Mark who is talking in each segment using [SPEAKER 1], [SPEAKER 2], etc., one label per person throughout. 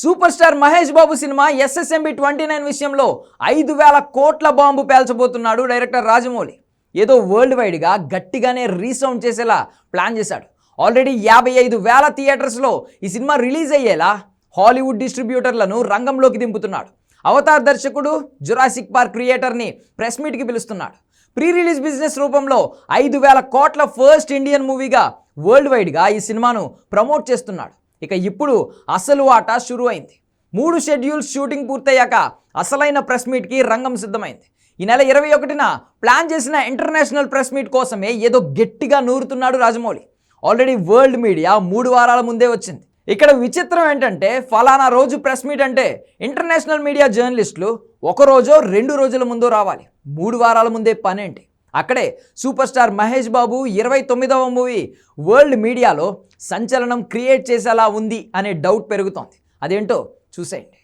[SPEAKER 1] Super star Mahesh Babu cinema SSMB twenty nine విషయంలో ఐదు వేల కోట్ల బాంబు పేల్చబోతున్నాడు డైరెక్టర్ రాజమౌళి. ఏదో వరల్డ్ వైడ్గా గట్టిగానే రీసౌండ్ చేసేలా ప్లాన్ చేశాడు. ఆల్రెడీ యాభై ఐదు వేల థియేటర్స్లో ఈ సినిమా రిలీజ్ అయ్యేలా హాలీవుడ్ డిస్ట్రిబ్యూటర్లను రంగంలోకి దింపుతున్నాడు. అవతార్ దర్శకుడు జురాసిక్ పార్క్ క్రియేటర్ని ప్రెస్ మీట్కి పిలుస్తున్నాడు. ప్రీ రిలీజ్ బిజినెస్ రూపంలో ఐదు వేల కోట్ల ఫస్ట్ ఇండియన్ మూవీగా వరల్డ్ వైడ్గా ఈ సినిమాను ప్రమోట్ చేస్తున్నాడు. ఇక ఇప్పుడు అసలు ఆట షురు అయింది మూడు షెడ్యూల్స్ షూటింగ్ పూర్తయ్యాక అసలైన ప్రెస్ మీట్కి రంగం సిద్ధమైంది. ఈ నెల ఇరవై ఒకటిన ప్లాన్ చేసిన ఇంటర్నేషనల్ ప్రెస్ మీట్ కోసమే ఏదో గట్టిగా నూరుతున్నాడు రాజమౌళి. ఆల్రెడీ వరల్డ్ మీడియా మూడు వారాల ముందే వచ్చింది. ఇక్కడ విచిత్రం ఏంటంటే ఫలానా రోజు ప్రెస్ మీట్ అంటే ఇంటర్నేషనల్ మీడియా జర్నలిస్టులు ఒక రోజో రెండు రోజుల ముందో రావాలి. మూడు వారాల ముందే పనేంటి? అక్కడే సూపర్ స్టార్ మహేష్ బాబు ఇరవై తొమ్మిదవ మూవీ వరల్డ్ మీడియాలో సంచలనం క్రియేట్ చేసేలా ఉంది అనే డౌట్ పెరుగుతోంది. అదేంటో చూసేయండి.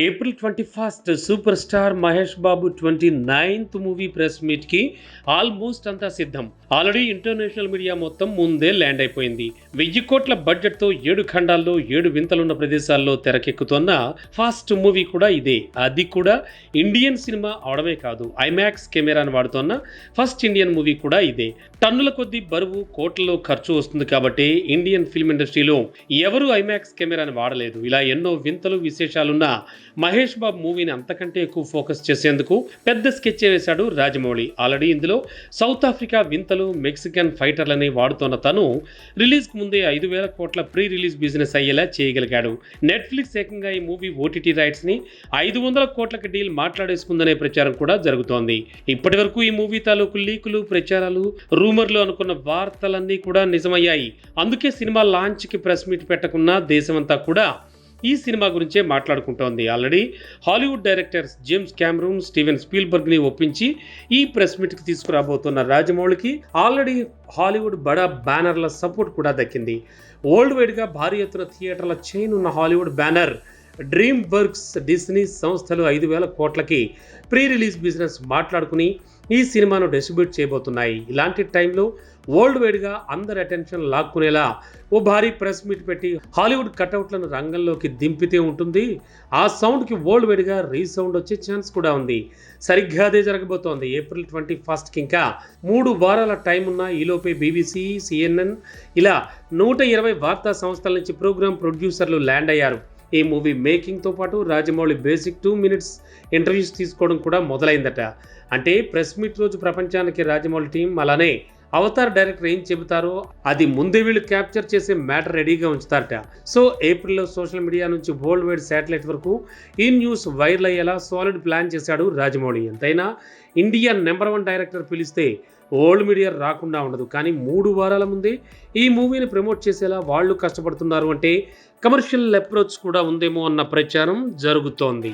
[SPEAKER 2] April twenty first super star Mahesh Babu twenty ninth movie press మీట్కి almost అంతా సిద్ధం. ఆల్రెడీ ఇంటర్నేషనల్ మీడియా మొత్తం ముందే ల్యాండ్ అయిపోయింది. వెయ్యి కోట్ల బడ్జెట్తో ఏడు ఖండాల్లో ఏడు వింతలున్న ప్రదేశాల్లో తెరకెక్కుతున్న ఫస్ట్ మూవీ కూడా ఇదే. అది కూడా ఇండియన్ సినిమా అవడమే కాదు ఐమాక్స్ కెమెరాను వాడుతున్న ఫస్ట్ ఇండియన్ మూవీ కూడా ఇదే. టన్నుల కొద్దీ బరువు కోట్లలో ఖర్చు వస్తుంది కాబట్టి ఇండియన్ ఫిల్మ్ ఇండస్ట్రీలో ఎవరు ఐమాక్స్ కెమెరాని వాడలేదు. ఇలా ఎన్నో వింతలు విశేషాలున్న మహేష్ బాబు మూవీని అంతకంటే ఎక్కువ ఫోకస్ చేసేందుకు పెద్ద స్కెచ్ వేశాడు రాజమౌళి. ఆల్రెడీ ఇందులో సౌత్ ఆఫ్రికా వింతలు మెక్సికన్ ఫైటర్లని వాడుతున్న తను రిలీజ్కి ముందే ఐదు వేల కోట్ల ప్రీ రిలీజ్ బిజినెస్ అయ్యేలా చేయగలిగాడు. నెట్ఫ్లిక్స్ ఏకంగా ఈ మూవీ ఓటీటీ రైట్స్ని ఐదు వందల కోట్లకి డీల్ మాట్లాడేసుకుందనే ప్రచారం కూడా జరుగుతోంది. ఇప్పటి వరకు ఈ మూవీ తాలూకు లీకులు ప్రచారాలు రూమర్లు అనుకున్న వార్తలన్నీ కూడా నిజమయ్యాయి. అందుకే సినిమా లాంచ్కి ప్రెస్ మీట్ పెట్టకున్నా దేశమంతా కూడా ఈ సినిమా గురించే మాట్లాడుకుంటోంది. Already Hollywood directors James Cameron Steven స్పీల్బర్గ్ని ఒప్పించి ఈ ప్రెస్ మీట్కి తీసుకురాబోతున్న రాజమౌళికి ఆల్రెడీ హాలీవుడ్ బడా బ్యానర్ల సపోర్ట్ కూడా దక్కింది. వరల్డ్ వైడ్గా భారీ ఎత్తున థియేటర్ల చైన్ ఉన్న Hollywood banner DreamWorks Disney సంస్థలు ఐదు వేల కోట్లకి ప్రీ రిలీజ్ బిజినెస్ మాట్లాడుకుని ఈ సినిమాను డిస్ట్రిబ్యూట్ చేయబోతున్నాయి. ఇలాంటి టైంలో వరల్డ్ వైడ్గా అందరి అటెన్షన్ లాక్కునేలా ఓ భారీ ప్రెస్ మీట్ పెట్టి హాలీవుడ్ కటౌట్లను రంగంలోకి దింపితే ఉంటుంది. ఆ సౌండ్కి వరల్డ్ వైడ్గా రీసౌండ్ వచ్చే ఛాన్స్ కూడా ఉంది. సరిగ్గా అదే జరగబోతోంది. ఏప్రిల్ ట్వంటీ ఫస్ట్కి ఇంకా మూడు వారాల టైం ఉన్న ఈలోపే బీబీసీ సిఎన్ఎన్ ఇలా నూట ఇరవై వార్తా సంస్థల నుంచి ప్రోగ్రామ్ ప్రొడ్యూసర్లు ల్యాండ్ అయ్యారు. ఈ మూవీ మేకింగ్తో పాటు Rajamouli basic two minutes interviews తీసుకోవడం కూడా మొదలైందట. అంటే ప్రెస్ మీట్ రోజు ప్రపంచానికి రాజమౌళి టీం అలానే అవతార్ డైరెక్టర్ ఏం చెబుతారో అది ముందే వీళ్ళు క్యాప్చర్ చేసే మ్యాటర్ రెడీగా ఉంచుతారట. సో ఏప్రిల్లో సోషల్ మీడియా నుంచి వరల్డ్ వైడ్ శాటిలైట్ వరకు ఈ న్యూస్ వైరల్ అయ్యేలా సాలిడ్ ప్లాన్ చేశాడు రాజమౌళి. ఎంతైనా ఇండియా నెంబర్ వన్ డైరెక్టర్ పిలిస్తే ఓల్డ్ మీడియా రాకుండా ఉండదు. కానీ మూడు వారాల ముందే ఈ మూవీని ప్రమోట్ చేసేలా వాళ్ళు కష్టపడుతున్నారు అంటే కమర్షియల్ అప్రోచ్ కూడా ఉందేమో అన్న ప్రచారం జరుగుతోంది.